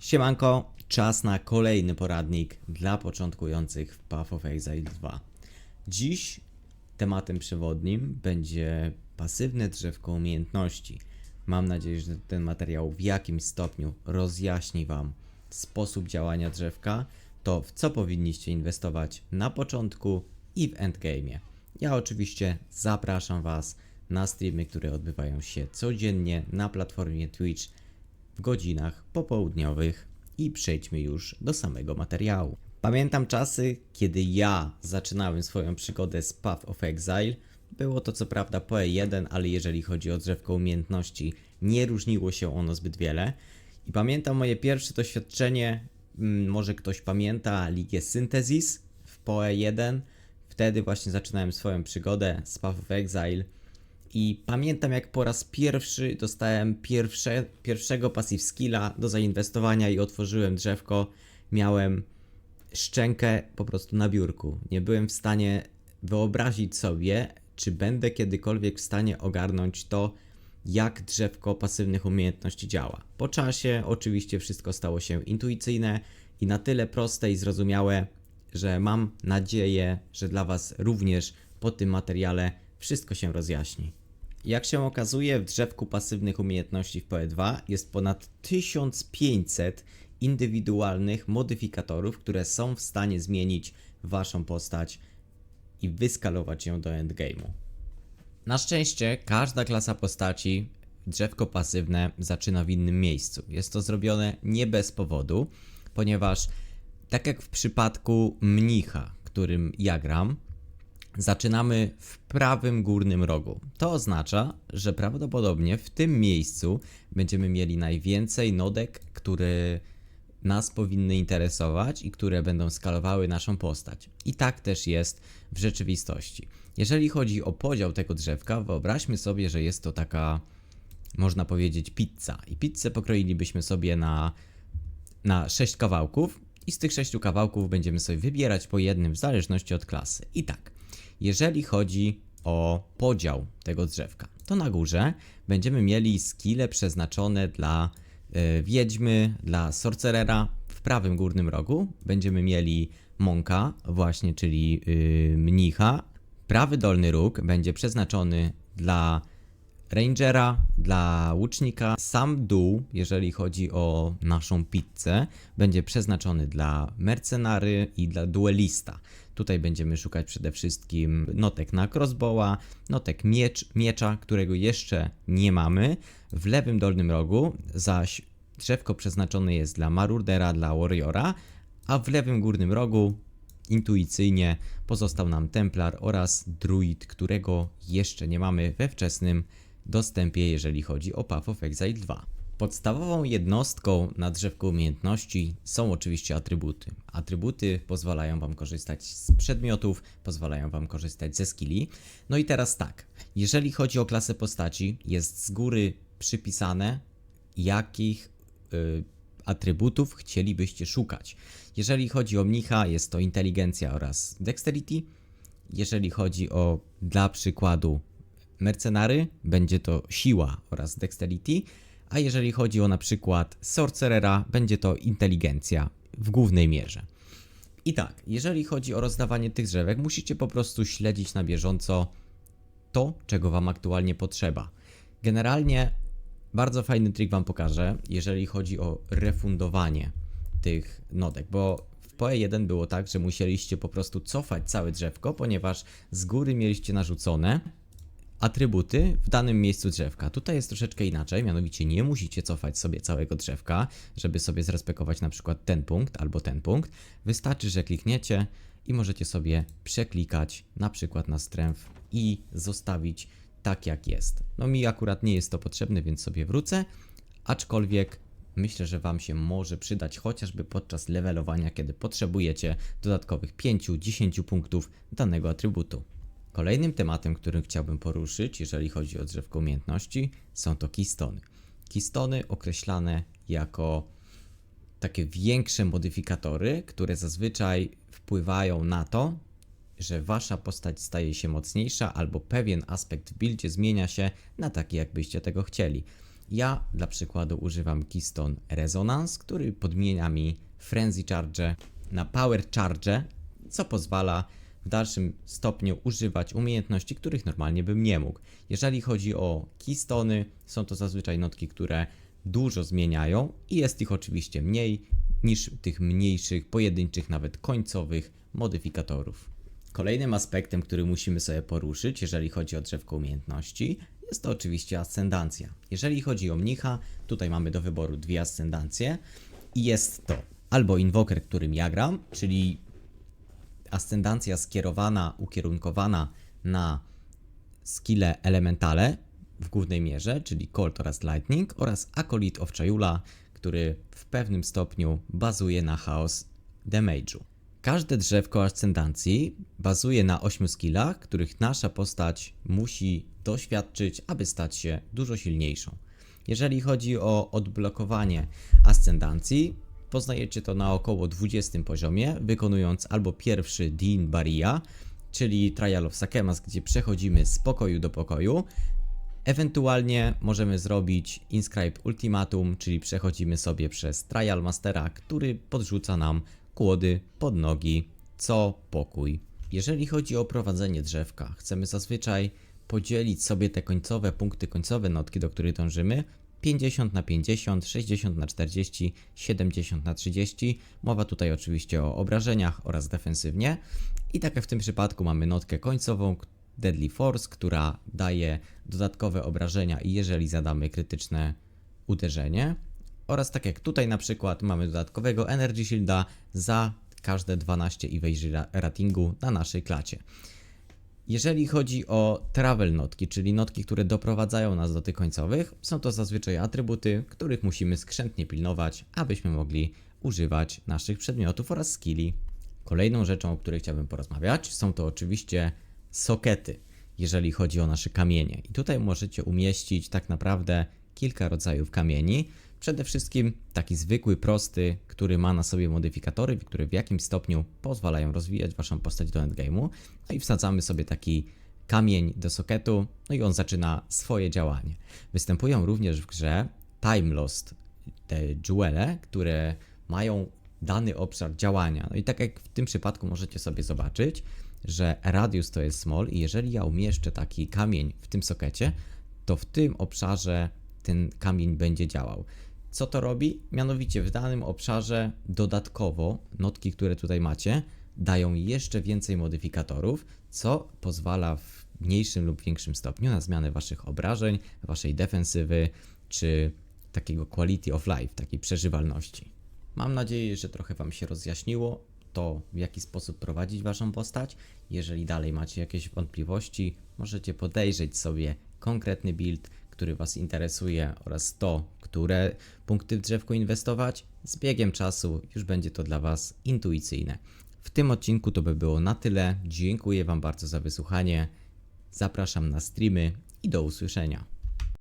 Siemanko, czas na kolejny poradnik dla początkujących w Path of Exile 2. Dziś tematem przewodnim będzie pasywne drzewko umiejętności. Mam nadzieję, że ten materiał w jakimś stopniu rozjaśni Wam sposób działania drzewka, to w co powinniście inwestować na początku i w endgame'ie. Ja oczywiście zapraszam Was na streamy, które odbywają się codziennie na platformie Twitch w godzinach popołudniowych i przejdźmy już do samego materiału. Pamiętam czasy, kiedy ja zaczynałem swoją przygodę z Path of Exile. Było to co prawda PoE1, ale jeżeli chodzi o drzewko umiejętności, nie różniło się ono zbyt wiele. I pamiętam moje pierwsze doświadczenie, mm, może ktoś pamięta Ligę Synthesis w PoE1. Wtedy właśnie zaczynałem swoją przygodę z Path of Exile. I pamiętam jak po raz pierwszy dostałem pierwsze, pierwszego passive skilla do zainwestowania i otworzyłem drzewko. Miałem szczękę po prostu na biurku. Nie byłem w stanie wyobrazić sobie, czy będę kiedykolwiek w stanie ogarnąć to, jak drzewko pasywnych umiejętności działa. Po czasie oczywiście wszystko stało się intuicyjne i na tyle proste i zrozumiałe, że mam nadzieję, że dla Was również po tym materiale wszystko się rozjaśni. Jak się okazuje, w drzewku pasywnych umiejętności w PoE2 jest ponad 1500 indywidualnych modyfikatorów, które są w stanie zmienić Waszą postać i wyskalować ją do endgame'u. Na szczęście każda klasa postaci, drzewko pasywne, zaczyna w innym miejscu. Jest to zrobione nie bez powodu, ponieważ tak jak w przypadku mnicha, którym ja gram, zaczynamy w prawym górnym rogu. To oznacza, że prawdopodobnie w tym miejscu będziemy mieli najwięcej nodek, które nas powinny interesować i które będą skalowały naszą postać. I tak też jest w rzeczywistości. Jeżeli chodzi o podział tego drzewka, wyobraźmy sobie, że jest to taka, można powiedzieć, pizza. I pizzę pokroilibyśmy sobie na, na 6 kawałków i z tych 6 kawałków będziemy sobie wybierać po jednym w zależności od klasy. I tak, jeżeli chodzi o podział tego drzewka, to na górze będziemy mieli skille przeznaczone dla e, wiedźmy, dla sorcerera. W prawym górnym rogu będziemy mieli monka, właśnie, czyli y, mnicha. Prawy dolny róg będzie przeznaczony dla rangera, dla łucznika. Sam dół, jeżeli chodzi o naszą pizzę, będzie przeznaczony dla mercenary i dla duelista. Tutaj będziemy szukać przede wszystkim notek na crossbowa, notek miecz, miecza, którego jeszcze nie mamy. W lewym dolnym rogu zaś drzewko przeznaczone jest dla marurdera, dla warriora, a w lewym górnym rogu intuicyjnie pozostał nam Templar oraz Druid, którego jeszcze nie mamy we wczesnym dostępie, jeżeli chodzi o Path of Exile 2. Podstawową jednostką na drzewku umiejętności są oczywiście atrybuty. Atrybuty pozwalają Wam korzystać z przedmiotów, pozwalają Wam korzystać ze skilli. No i teraz tak, jeżeli chodzi o klasę postaci, jest z góry przypisane, jakich y, atrybutów chcielibyście szukać. Jeżeli chodzi o mnicha, jest to inteligencja oraz dexterity. Jeżeli chodzi o, dla przykładu, mercenary, będzie to siła oraz dexterity. A jeżeli chodzi o na przykład sorcerera, będzie to inteligencja w głównej mierze. I tak, jeżeli chodzi o rozdawanie tych drzewek, musicie po prostu śledzić na bieżąco to, czego Wam aktualnie potrzeba. Generalnie bardzo fajny trik Wam pokażę, jeżeli chodzi o refundowanie tych nodek, bo w PoE1 było tak, że musieliście po prostu cofać całe drzewko, ponieważ z góry mieliście narzucone atrybuty w danym miejscu drzewka. Tutaj jest troszeczkę inaczej, mianowicie nie musicie cofać sobie całego drzewka, żeby sobie zrespekować na przykład ten punkt albo ten punkt. Wystarczy, że klikniecie i możecie sobie przeklikać na przykład na strength i zostawić tak jak jest. No mi akurat nie jest to potrzebne, więc sobie wrócę, aczkolwiek myślę, że Wam się może przydać chociażby podczas levelowania, kiedy potrzebujecie dodatkowych 5-10 punktów danego atrybutu. Kolejnym tematem, który chciałbym poruszyć, jeżeli chodzi o drzewko umiejętności, są to keystony. Keystony określane jako takie większe modyfikatory, które zazwyczaj wpływają na to, że wasza postać staje się mocniejsza albo pewien aspekt w buildzie zmienia się na taki, jakbyście tego chcieli. Ja dla przykładu używam Keystone Resonance, który podmienia mi Frenzy Charge na Power Charge, co pozwala w dalszym stopniu używać umiejętności, których normalnie bym nie mógł. Jeżeli chodzi o keystony, są to zazwyczaj notki, które dużo zmieniają i jest ich oczywiście mniej niż tych mniejszych, pojedynczych, nawet końcowych modyfikatorów. Kolejnym aspektem, który musimy sobie poruszyć, jeżeli chodzi o drzewko umiejętności, jest to oczywiście ascendancja. Jeżeli chodzi o mnicha, tutaj mamy do wyboru dwie ascendancje i jest to albo inwoker, którym ja gram, czyli ascendancja skierowana, ukierunkowana na skille elementale w głównej mierze, czyli Cold oraz Lightning oraz Acolyte of Chayula, który w pewnym stopniu bazuje na chaos damage'u. Każde drzewko ascendancji bazuje na 8 skillach, których nasza postać musi doświadczyć, aby stać się dużo silniejszą. Jeżeli chodzi o odblokowanie ascendancji, poznajecie to na około 20 poziomie, wykonując albo pierwszy Dean Baria, czyli Trial of Sakemas, gdzie przechodzimy z pokoju do pokoju. Ewentualnie możemy zrobić Inscribe Ultimatum, czyli przechodzimy sobie przez Trial Mastera, który podrzuca nam kłody pod nogi co pokój. Jeżeli chodzi o prowadzenie drzewka, chcemy zazwyczaj podzielić sobie te końcowe punkty, końcowe notki, do których dążymy 50 na 50, 60 na 40, 70 na 30. Mowa tutaj oczywiście o obrażeniach oraz defensywnie. I tak jak w tym przypadku mamy notkę końcową Deadly Force, która daje dodatkowe obrażenia i jeżeli zadamy krytyczne uderzenie. Oraz tak jak tutaj na przykład mamy dodatkowego Energy Shielda za każde 12 evasion ratingu na naszej klacie. Jeżeli chodzi o travel notki, czyli notki, które doprowadzają nas do tych końcowych, są to zazwyczaj atrybuty, których musimy skrzętnie pilnować, abyśmy mogli używać naszych przedmiotów oraz skilli. Kolejną rzeczą, o której chciałbym porozmawiać, są to oczywiście sokety, jeżeli chodzi o nasze kamienie. I tutaj możecie umieścić tak naprawdę kilka rodzajów kamieni. Przede wszystkim taki zwykły, prosty, który ma na sobie modyfikatory, które w jakimś stopniu pozwalają rozwijać waszą postać do endgame'u. No i wsadzamy sobie taki kamień do soketu, no i on zaczyna swoje działanie. Występują również w grze Time Lost, te jewele, które mają dany obszar działania. No i tak jak w tym przypadku możecie sobie zobaczyć, że radius to jest small i jeżeli ja umieszczę taki kamień w tym sokecie, to w tym obszarze ten kamień będzie działał. Co to robi? Mianowicie w danym obszarze dodatkowo notki, które tutaj macie, dają jeszcze więcej modyfikatorów, co pozwala w mniejszym lub większym stopniu na zmianę waszych obrażeń, waszej defensywy czy takiego quality of life, takiej przeżywalności. Mam nadzieję, że trochę wam się rozjaśniło to, w jaki sposób prowadzić waszą postać. Jeżeli dalej macie jakieś wątpliwości, możecie podejrzeć sobie konkretny build, który Was interesuje oraz to, które punkty w drzewku inwestować, z biegiem czasu już będzie to dla Was intuicyjne. W tym odcinku to by było na tyle. Dziękuję Wam bardzo za wysłuchanie. Zapraszam na streamy i do usłyszenia.